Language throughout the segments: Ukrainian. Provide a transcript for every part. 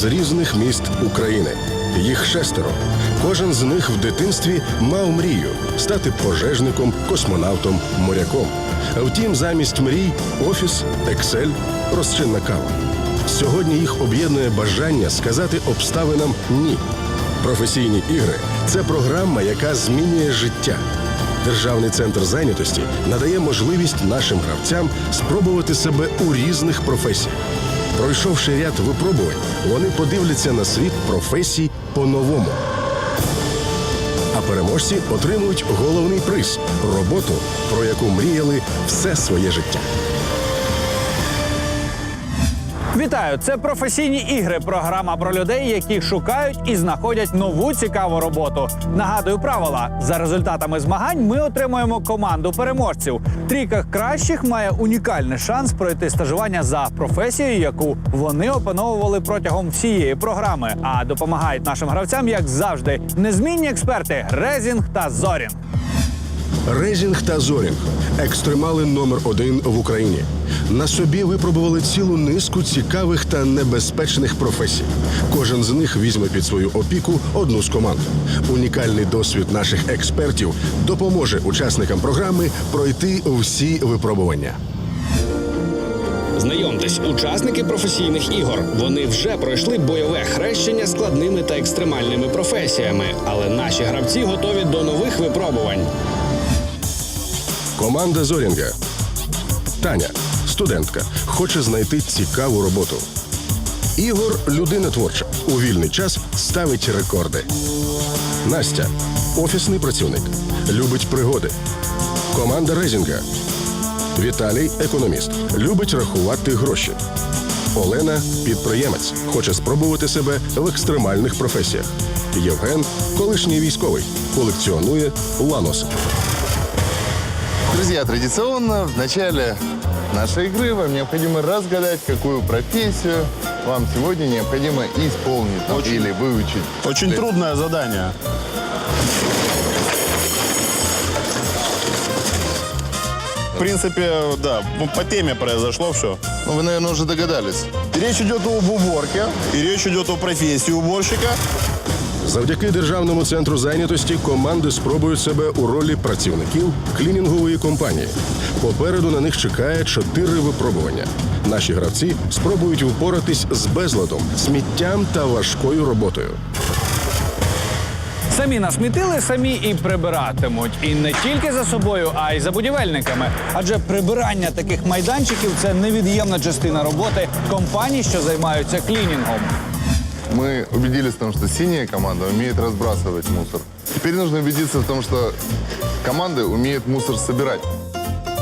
З різних міст України. Їх шестеро. Кожен з них в дитинстві мав мрію стати пожежником, космонавтом, моряком. Втім, замість мрій офіс, Excel, розчинна кава. Сьогодні їх об'єднує бажання сказати обставинам ні. Професійні ігри це програма, яка змінює життя. Державний центр зайнятості надає можливість нашим гравцям спробувати себе у різних професіях. Пройшовши ряд випробувань, вони подивляться на світ професій по-новому. А переможці отримують головний приз роботу, про яку мріяли все своє життя. Вітаю! Це професійні ігри. Програма про людей, які шукають і знаходять нову цікаву роботу. Нагадую правила: за результатами змагань ми отримуємо команду переможців. Трійка кращих має унікальний шанс пройти стажування за професією, яку вони опановували протягом всієї програми. А допомагають нашим гравцям, як завжди, незмінні експерти Резінг та Зорінг. Резінг та Зорінг екстремали номер один в Україні. На собі випробували цілу низку цікавих та небезпечних професій. Кожен з них візьме під свою опіку одну з команд. Унікальний досвід наших експертів допоможе учасникам програми пройти всі випробування. Знайомтесь, учасники професійних ігор. Вони вже пройшли бойове хрещення складними та екстремальними професіями, але наші гравці готові до нових випробувань. Команда Зорінга. Таня, студентка, хоче знайти цікаву роботу. Ігор людина творча. У вільний час ставить рекорди. Настя офісний працівник. Любить пригоди. Команда Резінга. Віталій економіст. Любить рахувати гроші. Олена підприємець. Хоче спробувати себе в екстремальних професіях. Євген колишній військовий. Колекціонує ланоси. Друзья, традиционно в начале нашей игры вам необходимо разгадать, какую профессию вам сегодня необходимо исполнить ну, или выучить. Очень есть трудное задание. В принципе, да, ну, по теме произошло все. Ну, вы, наверное, уже догадались. Речь идет об уборке, и речь идет о профессии уборщика. Завдяки державному центру зайнятості команди спробують себе у ролі працівників клінінгової компанії. Попереду на них чекає чотири випробування. Наші гравці спробують впоратись з безладом, сміттям та важкою роботою. Самі насмітили, самі і прибиратимуть. І не тільки за собою, а й за будівельниками. Адже прибирання таких майданчиків це невід'ємна частина роботи компаній, що займаються клінінгом. Мы убедились в том, что синяя команда умеет разбрасывать мусор. Теперь нужно убедиться в том, что команды умеют мусор собирать.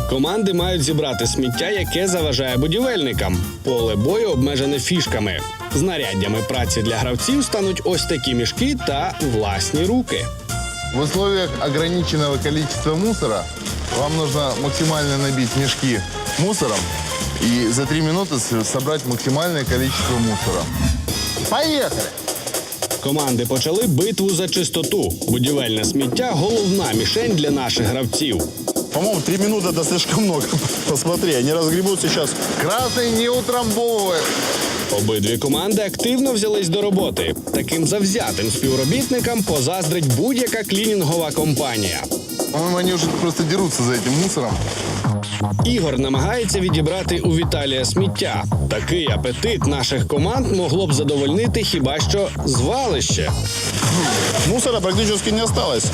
Команди мають зібрати сміття, яке заважає будівельникам. Поле бою обмежене фішками. Знаряддями праці для гравців стануть ось такі мішки та власні руки. В условиях ограниченного количества мусора вам нужно максимально набить мешки мусором и за три минуты с- собрать максимальное количество мусора. Поехали! Команди почали битву за чистоту. Будівельне сміття головна мішень для наших гравців. По-моему, три минуты это слишком много. Посмотри, они разгребут сейчас. Красный не утрамбовывает. Обидві команди активно взялись до роботи. Таким завзятим співробітникам позаздрить будь-яка клінінгова компанія. По-моему, они уже просто дерутся за этим мусором. Ігор намагається відібрати у Віталія сміття. Такий апетит наших команд могло б задовольнити хіба що звалище. Мусора практически не осталось.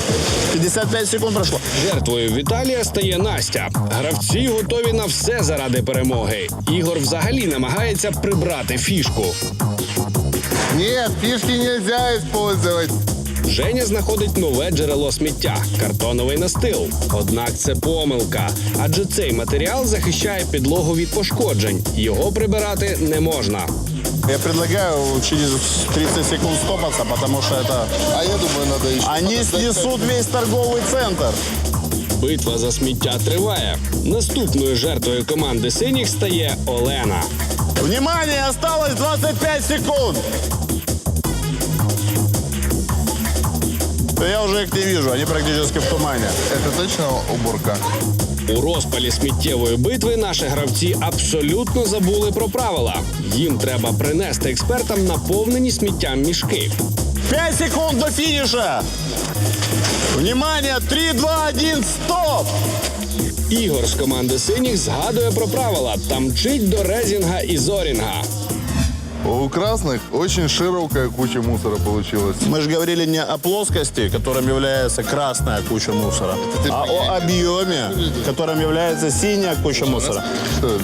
55 секунд прошло. Жертвою Віталія стає Настя. Гравці готові на все заради перемоги. Ігор взагалі намагається прибрати фішку. Нет, фишки нельзя использовать. Женя знаходить нове джерело сміття картоновий настил. Однак це помилка, адже цей матеріал захищає підлогу від пошкоджень. Його прибирати не можна. Я предлагаю через 30 секунд стопаться, потому что это... А я думаю, надо еще... Они снесут весь торговый центр. Битва за сміття триває. Наступною жертвою команди синіх стає Олена. Внимание, осталось 25 секунд. Да Я уже их не вижу, они практически в тумане. Это точно уборка? У розпалі сміттєвої битви наші гравці абсолютно забули про правила. Їм треба принести експертам наповнені сміттям мішки. 5 секунд до финиша. Внимание, 3, 2, 1, стоп! Ігор з команди синіх згадує про правила та мчить до Резінга і Зорінга. У красных очень широкая куча мусора получилась. Мы же говорили не о плоскости, которым является красная куча мусора, а о объеме, которым является синяя куча мусора. Что это?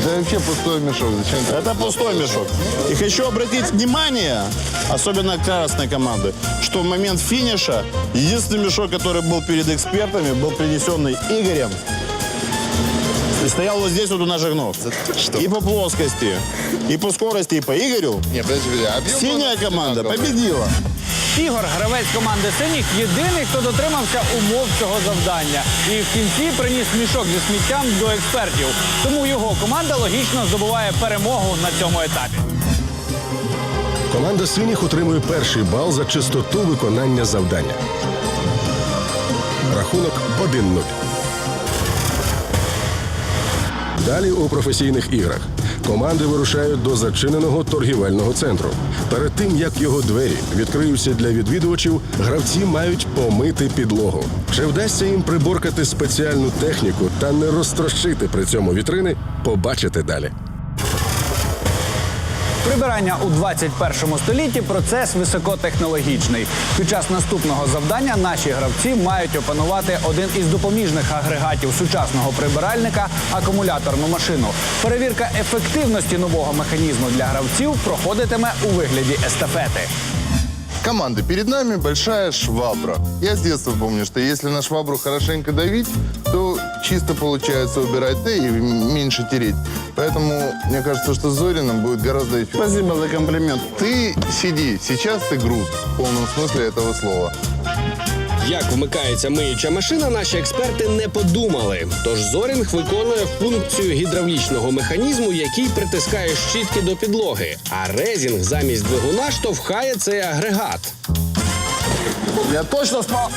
Это вообще пустой мешок. Зачем ты? Это пустой мешок. И хочу обратить внимание, особенно красной команды, что в момент финиша единственный мешок, который был перед экспертами, был принесенный Игорем. И стоял вот здесь вот у наших ног. И по плоскости, и по скорости, и по Игорю. Не, подожди, подожди. Объем Синяя был команда одинаковый. победила. Ігор, гравець команди синіх, єдиний, хто дотримався умов цього завдання. І в кінці приніс мішок зі сміттям до експертів. Тому його команда логічно здобуває перемогу на цьому етапі. Команда синіх отримує перший бал за чистоту виконання завдання. Рахунок 1-0. Далі у професійних іграх команди вирушають до зачиненого торгівельного центру. Перед тим як його двері відкриються для відвідувачів, гравці мають помити підлогу. Чи вдасться їм приборкати спеціальну техніку та не розтрощити при цьому вітрини? Побачите далі. Прибирання у 21 столітті процес високотехнологічний. Під час наступного завдання наші гравці мають опанувати один із допоміжних агрегатів сучасного прибиральника акумуляторну машину. Перевірка ефективності нового механізму для гравців проходитиме у вигляді естафети. Команда, перед нами большая швабра. Я с детства помню, что если на швабру хорошенько давить, то чисто получается убирать, да и меньше тереть. Поэтому мне кажется, что с Зориным будет гораздо эффективнее. Спасибо за комплимент. Ты сиди, сейчас ты груз, в полном смысле этого слова. Як вмикається миюча машина, наші експерти не подумали. Тож Зорінг виконує функцію гідравлічного механізму, який притискає щітки до підлоги. А Резінг замість двигуна штовхає цей агрегат. Я точно спал.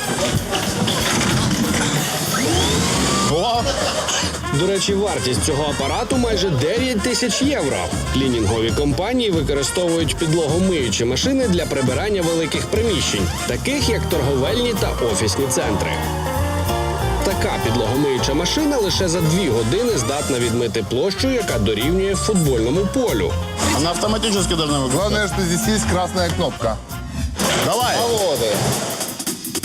О, До речі, вартість цього апарату майже 9 тисяч євро. Клінінгові компанії використовують підлогомиючі машини для прибирання великих приміщень, таких як торговельні та офісні центри. Така підлогомиюча машина лише за дві години здатна відмити площу, яка дорівнює футбольному полю. она автоматически должна. Главное, что здесь есть красная кнопка. Давай.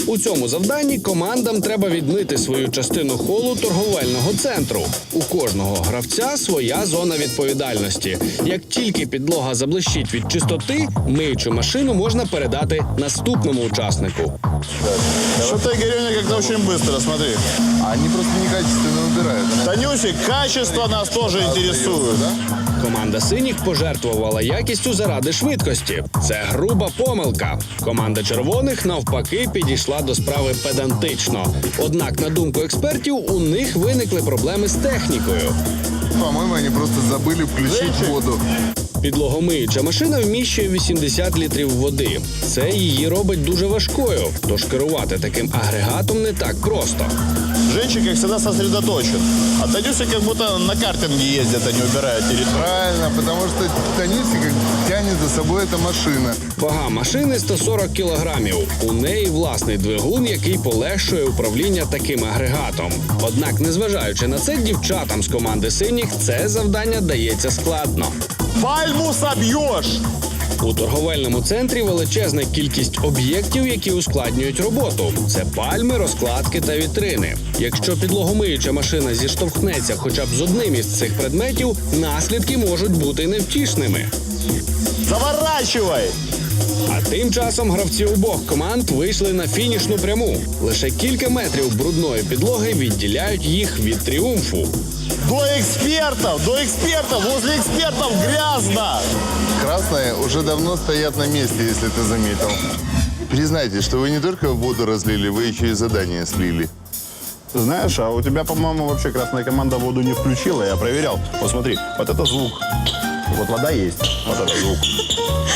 У цьому завданні командам треба відмити свою частину холу торговельного центру. У кожного гравця своя зона відповідальності. Як тільки підлога заблищить від чистоти, миючу машину можна передати наступному учаснику. Что-то Игорёня как-то очень быстро, смотри. Они просто некачественно убирают. Танюсик, качество нас тоже интересует. Да? Команда синіх пожертвувала якістю заради швидкості. Це груба помилка. Команда червоних навпаки підійшла до справи педантично. Однак, на думку експертів, у них виникли проблеми з технікою. По-моєму, вони просто забыли включити воду. Підлогомиюча машина вміщує 80 літрів води. Це її робить дуже важкою, тож керувати таким агрегатом не так просто. Женщик, как всегда, сосредоточен. А Танюсик как будто на картинге ездит, а не убирает территорию. Правильно, потому что Танюсик тянет за собой эта машина. Вага машини 140 кілограмів. У неї власний двигун, який полегшує управління таким агрегатом. Однак, незважаючи на це, дівчатам з команди синіх це завдання дається складно. Пальму собьешь! У торговельному центрі величезна кількість об'єктів, які ускладнюють роботу. Це пальми, розкладки та вітрини. Якщо підлогомиюча машина зіштовхнеться хоча б з одним із цих предметів, наслідки можуть бути невтішними. Заворачивай! А тим часом гравці обох команд вийшли на фінішну пряму. Лише кілька метрів брудної підлоги відділяють їх від тріумфу. До экспертов! До экспертов! Возле экспертов грязно! Красные уже давно стоят на месте, если ты заметил. Признайтесь, что вы не только воду разлили, вы еще и задание слили. Знаешь, а у тебя, по-моему, вообще красная команда воду не включила. Я проверял. Вот смотри, вот это звук. Вот вода есть, вот это звук.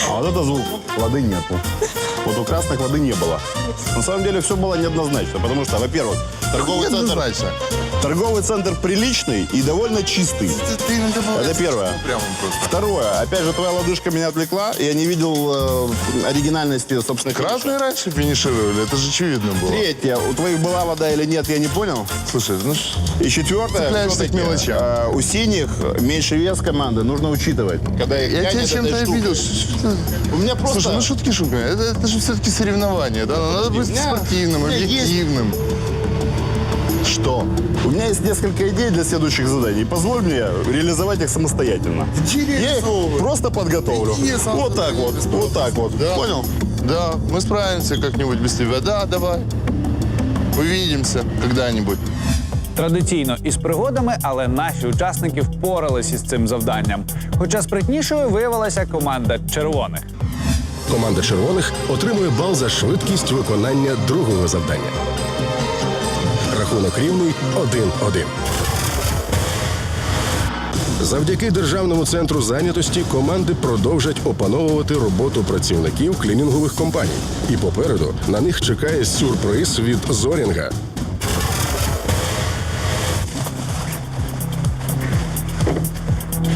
А вот это звук, воды нету. Вот у красных воды не было. На самом деле все было неоднозначно, потому что, во-первых, торговый центр, торговый центр приличный и довольно чистый. Ты- ты Это первое. Второе, опять же, твоя лодыжка меня отвлекла, и я не видел э, оригинальности, собственно, Красные раньше финишировали, это же очевидно было. Третье, у твоих была вода или нет, я не понял. Слушай, ну И четвертое, к мелочам. э, у синих меньше вес команды нужно учитывать. Когда их я тебя чем-то обидел. У меня просто... Слушай, ну шутки шутками. Это, это же все-таки соревнование, да? Ну, Надо быть меня- спортивным, у меня есть- объективным. Что? У меня есть несколько идей для следующих заданий. Позволь мне реализовать их самостоятельно. Я их просто подготовлю. Иди сам Вот так вот, вот так вот. Да. Понял? Да, мы справимся как-нибудь без тебя. Да, давай. Увидимся когда-нибудь. Традиційно із пригодами, але наші учасники впорались із цим завданням. Хоча спритнішою виявилася команда червоних. Команда червоних отримує бал за швидкість виконання другого завдання. Рахунок рівний 1-1. Завдяки Державному центру зайнятості команди продовжать опановувати роботу працівників клінінгових компаній. І попереду на них чекає сюрприз від Зорінга.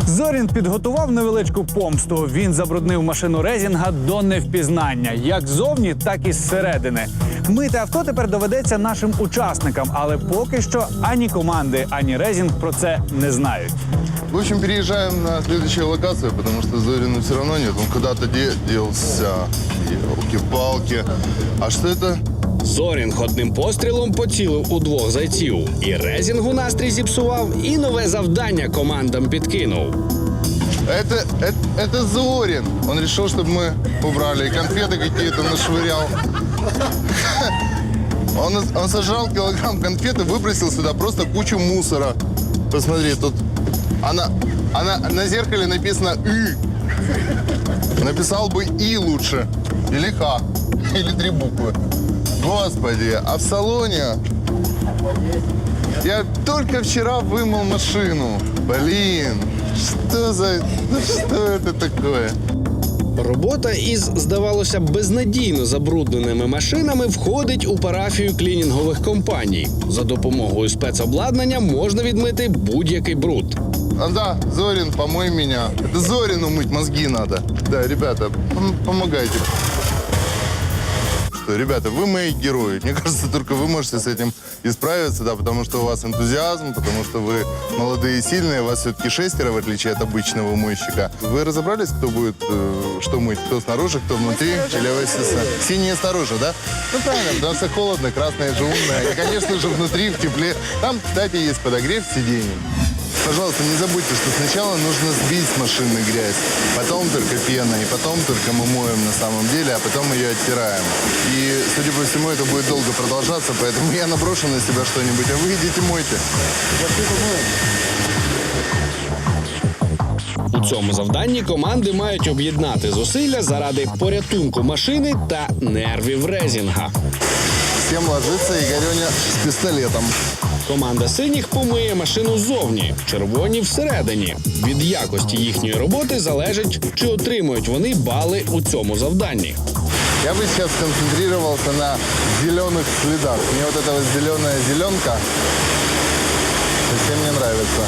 Зорін підготував невеличку помсту. Він забруднив машину Резінга до невпізнання, як ззовні, так і зсередини. Мити авто тепер доведеться нашим учасникам, але поки що ані команди, ані Резінг про це не знають. В общем, переезжаем на следующую локацию, потому что Зорина все равно нет. Он куда-то де- делся. Елки-палки. А что это? Зорінг одним пострілом поцілив у двох зайців. І резінгу настрій зіпсував, і нове завдання командам підкинув. Это, это, это Зорин. Он решил, чтобы мы убрали. И конфеты какие-то нашвырял. Он, он сожрал килограмм конфет и выбросил сюда просто кучу мусора. Посмотри, тут... Она, она, на зеркале написано «И». Написал бы «И» лучше. Или «Х». Или три буквы. Господи, а в салоне... Я только вчера вымыл машину. Блин, что за... Ну что это такое? Робота із, здавалося б, безнадійно забрудненими машинами входить у парафію клінінгових компаній. За допомогою спецобладнання можна відмити будь-який бруд. А, да, Зорин, помой меня. Это Зорину мыть мозги надо. Да, ребята, пом- помогайте. Что, ребята, вы мои герои. Мне кажется, только вы можете с этим исправиться, да, потому что у вас энтузиазм, потому что вы молодые и сильные, вас все-таки шестеро, в отличие от обычного мойщика. Вы разобрались, кто будет э, что мыть? Кто снаружи, кто внутри? Или вы с- синие снаружи, да? Ну, правильно, потому что холодно, красное же умное. И, конечно же, внутри, в тепле. Там, кстати, есть подогрев сидений. Пожалуйста, не забудьте, что сначала нужно сбить с машины грязь, потом только пена, и потом только мы моем на самом деле, а потом ее оттираем. И, судя по всему, это будет долго продолжаться, поэтому я наброшу на себя что-нибудь, а вы идите мойте. У цьому завданні команди мають об'єднати зусилля заради порятунку машини та нервів резінга. Всем ложиться, Игореня с пистолетом. Команда синіх помиє машину ззовні, червоні всередині. Від якості їхньої роботи залежить, чи отримують вони бали у цьому завданні. Я бы сейчас концентрировался на зеленых следах. Мне вот эта вот зеленая зеленка совсем не нравится.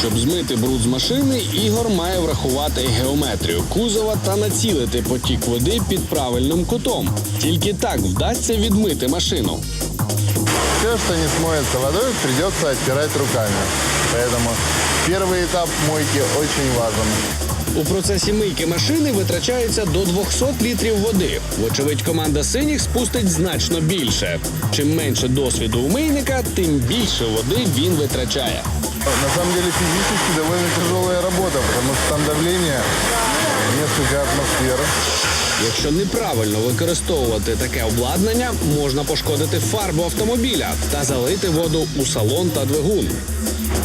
Щоб змити бруд з машини, Ігор має врахувати геометрію кузова та націлити потік води під правильним кутом. Тільки так вдасться відмити машину. Все, что не смоется водой, придется оттирать руками. Поэтому первый этап мойки очень важен. У процесі мийки машини витрачається до 200 літрів води. Вочевидь, команда синіх спустить значно більше. Чим менше досвіду у мийника, тим більше води він витрачає. На самом деле физически довольно тяжелая работа, потому что там давление несколько атмосфер. Якщо неправильно використовувати таке обладнання, можна пошкодити фарбу автомобіля та залити воду у салон та двигун.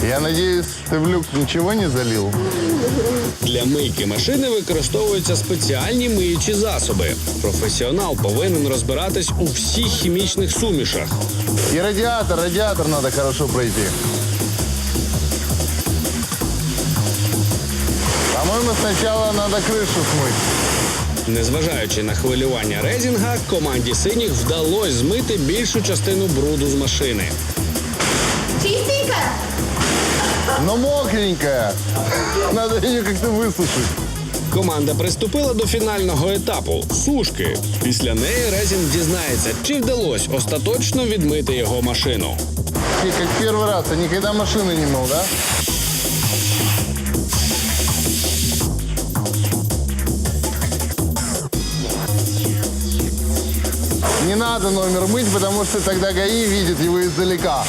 Я надеюсь, ты в люк ничего не залил? Для мийки машини використовуються спеціальні миючі засоби. Професіонал повинен розбиратись у всіх хімічних сумішах. И радиатор, радиатор надо хорошо пройти. По-моему, сначала надо крышу смыть. Незважаючи на хвилювання резінга, команді синіх вдалося змити більшу частину бруду з машини. Чистенько? Но мокренькая. Надо ее как-то высушить. Команда приступила до фінального етапу сушки. Після неї Резін дізнається, чи вдалося остаточно відмити його машину. И как первый раз, а никогда машины не мыл, да? Не надо номер мыть, потому что тогда ГАИ видит его издалека.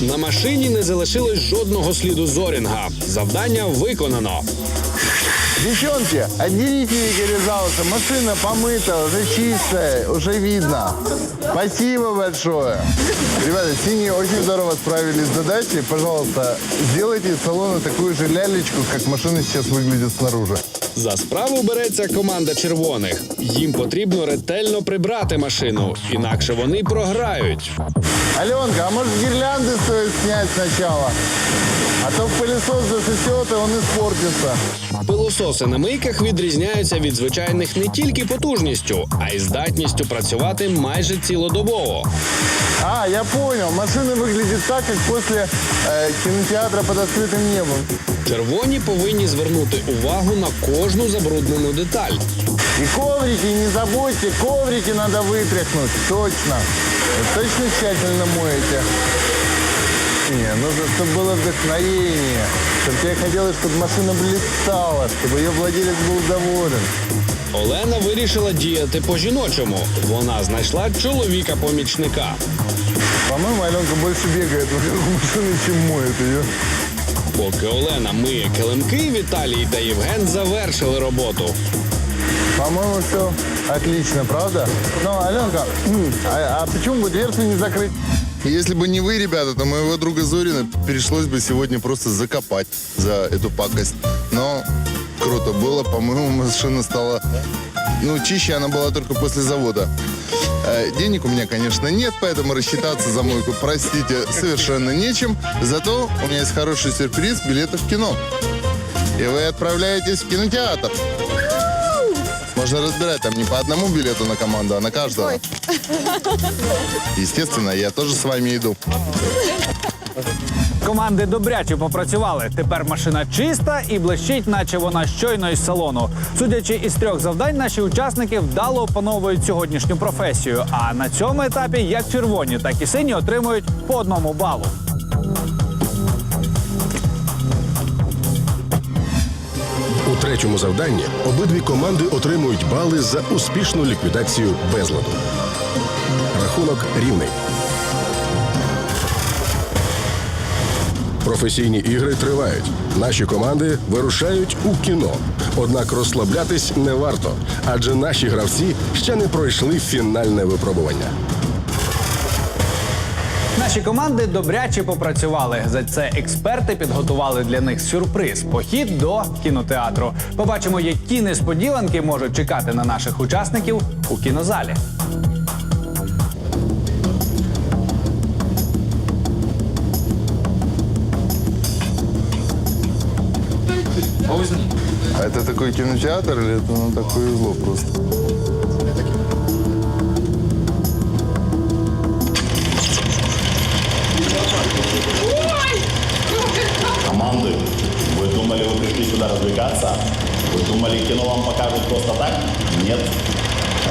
На машині не залишилось жодного сліду зорінга. Завдання виконано. Девчонки, отделите Игоря Зауса. Машина помыта, уже чистая, уже видно. Спасибо большое. Ребята, синие очень здорово справились с задачей. Пожалуйста, сделайте из салона такую же лялечку, как машина сейчас выглядит снаружи. За справу береться команда червоних. Їм потрібно ретельно прибрати машину, інакше вони програють. Аленка, а может гирлянды стоит снять сначала? А то в пылесос засосет, и он испортится. Пилососи на мийках відрізняються від звичайних не тільки потужністю, а й здатністю працювати майже цілодобово. А, я понял. Машина выглядит так, как после э, кинотеатра под открытым небом. Червоні повинні звернути увагу на кожну забруднену деталь. И коврики, не забудьте, коврики надо вытряхнуть. Точно. Вы точно тщательно моете? Не, нужно, чтобы было вдохновение. Чтобы тебе хотелось, чтобы машина блистала, чтобы ее владелец был доволен. Олена вирішила діяти по-жіночому. Вона знайшла чоловіка-помічника. По-моему, Аленка больше бегает вокруг машины, чем моет ее. Поки Олена миє килимки, Віталій та Євген завершили роботу. По-моему, все отлично, правда? Но, Аленка, м, а, а почему бы дверцу не закрыть? Если бы не вы, ребята, то моего друга Зорина пришлось бы сегодня просто закопать за эту пакость. Но круто было. По-моему, машина стала... Ну, чище она была только после завода. Э, Денег у меня, конечно, нет, поэтому рассчитаться за мойку, простите, совершенно нечем. Зато у меня есть хороший сюрприз – билеты в кино. И вы отправляетесь в кинотеатр. Можно разбирать там не по одному билету на команду, а на каждого. Естественно, я тоже с вами иду. Команди добряче попрацювали. Тепер машина чиста і блищить, наче вона щойно із салону. Судячи із трьох завдань, наші учасники вдало опановують сьогоднішню професію. А на цьому етапі як червоні, так і сині отримують по одному балу. У завданні обидві команди отримують бали за успішну ліквідацію безладу. Рахунок рівний. Професійні ігри тривають. Наші команди вирушають у кіно. Однак розслаблятись не варто, адже наші гравці ще не пройшли фінальне випробування. Наші команди добряче попрацювали. За це експерти підготували для них сюрприз похід до кінотеатру. Побачимо, які несподіванки можуть чекати на наших учасників у кінозалі. А это такой кинотеатр или это ну, такое зло просто? Думали, вы пришли сюда развлекаться? Вы думали, кино вам покажут просто так? Нет.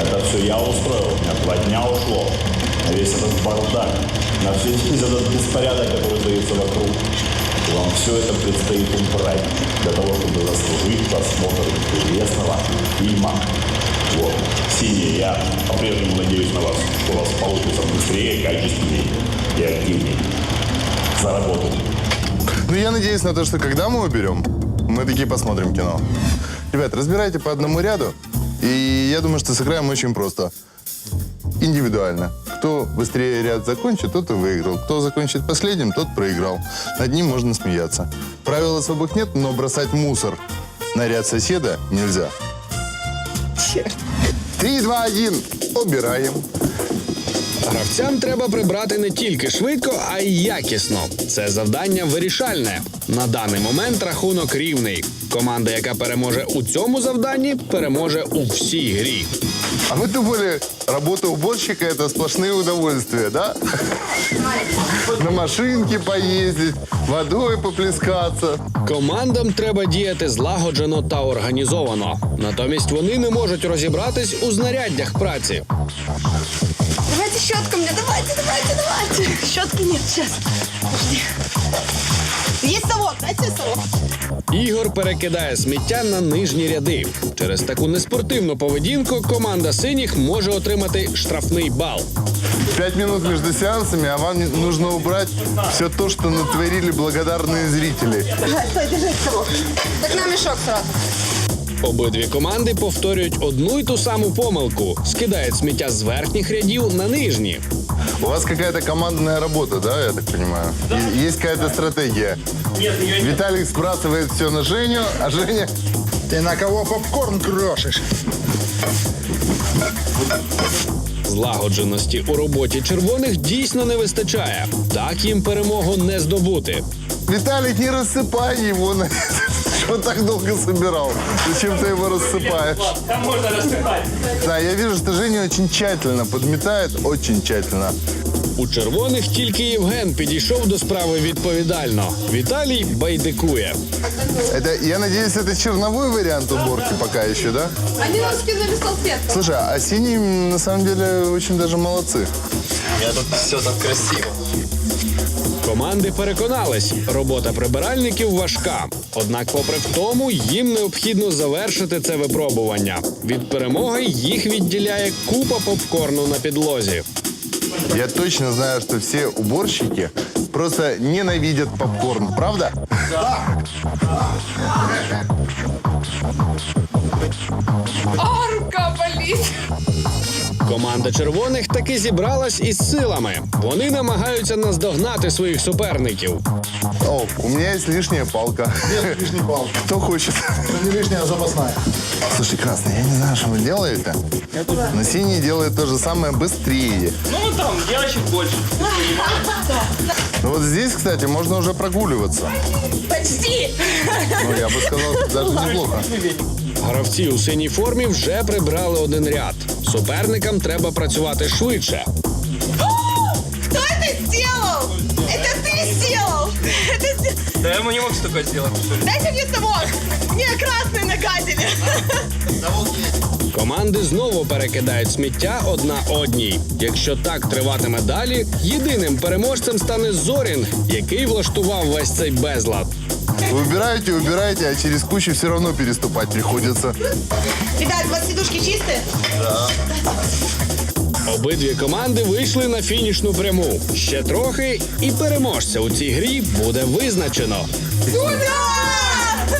Это все я устроил. У меня два дня ушло. На весь этот бардак. На все весь этот беспорядок, который творится вокруг. И вам все это предстоит убрать для того, чтобы заслужить просмотр интересного фильма. Вот. Синий, я по-прежнему надеюсь на вас, что у вас получится быстрее, качественнее и активнее. За. Ну, я надеюсь на то, что когда мы уберем, мы такие посмотрим кино. Ребят, разбирайте по одному ряду. И я думаю, что сыграем очень просто. Индивидуально. Кто быстрее ряд закончит, тот и выиграл. Кто закончит последним, тот проиграл. Над ним можно смеяться. Правил особых нет, но бросать мусор на ряд соседа нельзя. Три, два, один. Убираем. Гравцям треба прибрати не тільки швидко, а й якісно. Це завдання вирішальне. На даний момент рахунок рівний. Команда, яка переможе у цьому завданні, переможе у всій грі. А мы думали, работа уборщика это сплошные удовольствия, да? На машинке поездить, водой поплескаться. Командам треба діяти злагоджено та організовано. Натомість вони не можуть розібратись у знаряддях праці. Давайте щетку мне, давайте, давайте, давайте. Щетки нет, сейчас. Подожди. Есть совок, дайте совок. Ігор перекидає сміття на нижні ряди. Через таку неспортивну поведінку команда синіх може отримати штрафний бал. Пять минут между сеансами, а вам нужно убрать все то, что натворили благодарные зрители. Стой, держи совок. Так на мешок сразу. Обидві команди повторюють одну й ту саму помилку: скидають сміття з верхніх рядів на нижні. У вас какая-то командная работа, да, я так понимаю? И- Есть какая-то стратегия. Виталик сбрасывает все на Женю, а Женя... Ты на кого попкорн крошишь? Злагодженості у роботі червоних дійсно не вистачає. Так їм перемогу не здобути. Виталик, не рассыпай его на... Что так долго собирал? Зачем ты его рассыпаешь? Там можно рассыпать. Да, я вижу, что Женя очень тщательно подметает, очень тщательно. У червоних тільки Євген підійшов до справи відповідально. Віталій байдикує. Это, я надеюсь, это черновой вариант уборки пока еще, да? Они нам скинули салфетку. Слушай, а синие м, на самом деле очень даже молодцы. Команди переконались, робота прибиральників важка. Однак, попри в тому, їм необхідно завершити це випробування. Від перемоги їх відділяє купа попкорну на підлозі. Я точно знаю, что все уборщики просто ненавидят попкорн, правда? А, рука болит. Команда червоних таки зібралась із силами. Вони намагаються наздогнати своїх суперників. О, у меня есть лишняя палка. Нет лишней палки. Кто хочет? Это не лишняя, а запасная. Слушай, красный, я не знаю, что вы делаете. Но синий делает то же самое быстрее. Ну, там ящик больше. Ну вот здесь, кстати, можно уже прогуливаться. Почти. Ну, я бы сказал, даже неплохо. Гравці у синій формі вже прибрали один ряд. Суперникам треба працювати швидше. Кто это сделал? Это ты сделал. Это сдел- Да я ему не мог столько сделать. Дайте мне совок. Мне красный нагадили. Команди знову перекидають сміття одна одній. Якщо так триватиме далі, єдиним переможцем стане Зорін, який влаштував весь цей безлад. Вы убираете, убираете, а через кучу все равно переступать приходится. Ребят, у вас сидушки чистые? Обидві команди вийшли на фінішну пряму. Ще трохи, і переможця у цій грі буде визначено.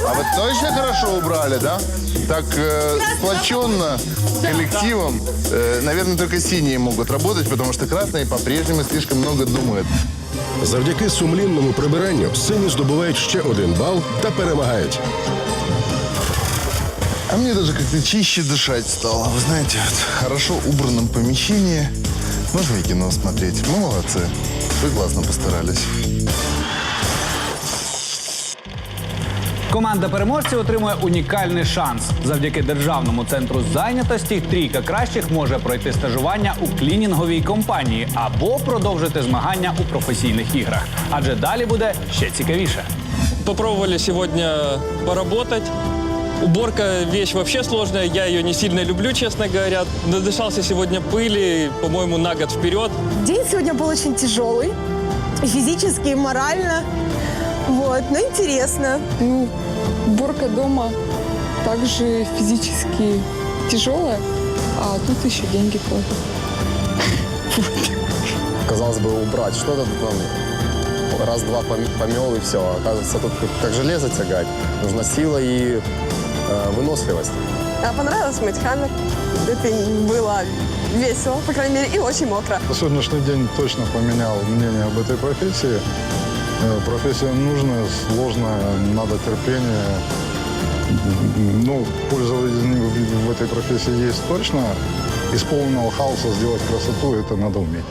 А вот точно хорошо убрали, да? Так э, сплоченно, коллективом. Э, наверное, только синие могут работать, потому что красные по-прежнему слишком много думают. Завдяки сумлінному прибиранню сині здобувають ще один бал та перемагають. А мне даже как-то чище дышать стало. Вы знаете, вот в хорошо убранном помещении можно и кино смотреть. Мы молодцы. Вы классно постарались. Команда переможців отримує унікальний шанс. Завдяки державному центру зайнятості трійка кращих може пройти стажування у клінінговій компанії або продовжити змагання у професійних іграх. Адже далі буде ще цікавіше. Попробовали сегодня поработать. Уборка вещь вообще сложная, я ее не сильно люблю, честно говоря. Надышался сегодня пыли, по-моему, на год вперед. День сегодня был очень тяжелый, и физически, и морально. Вот, но интересно. Ну, уборка дома также физически тяжелая, а тут еще деньги платят. казалось бы, убрать. Что-то там раз-два пом- помел и все. Оказывается, тут как, как железо тягать. Нужна сила и э, выносливость. А понравилось мыть хаммер. Это было весело, по крайней мере, и очень мокро. Сегодняшний день точно поменял мнение об этой профессии. Э, Профессия нужная, сложная, надо терпение. Ну, польза в в этой профессии есть точно. из полного хаоса сделать красоту, это надо уметь.